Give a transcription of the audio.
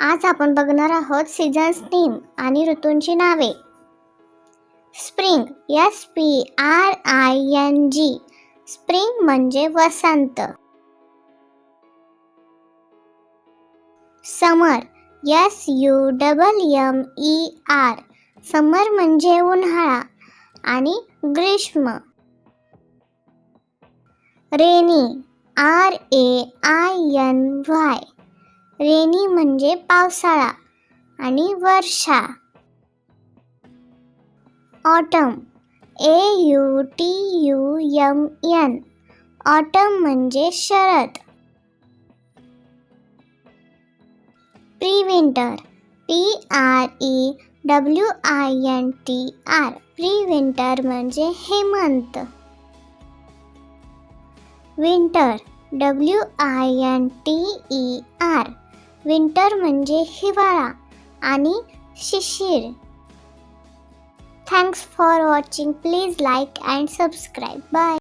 आज आपण बघणार आहोत सीझन्स नेम आणि ऋतूंची नावे. Spring S P R I N G spring म्हणजे वसंत. Summer S U double M E R summer म्हणजे उन्हाळा आणि ग्रीष्म. Rainy R A I N Y rainy म्हणजे पावसाळा आणि वर्षा. Autumn A U T U M N autumn म्हणजे Sharad. Pre winter P R E W I N T R pre winter म्हणजे Hemant. Winter W I N T E R winter म्हणजे हिवाळा आणि शिशिर. Thanks for watching please like and subscribe bye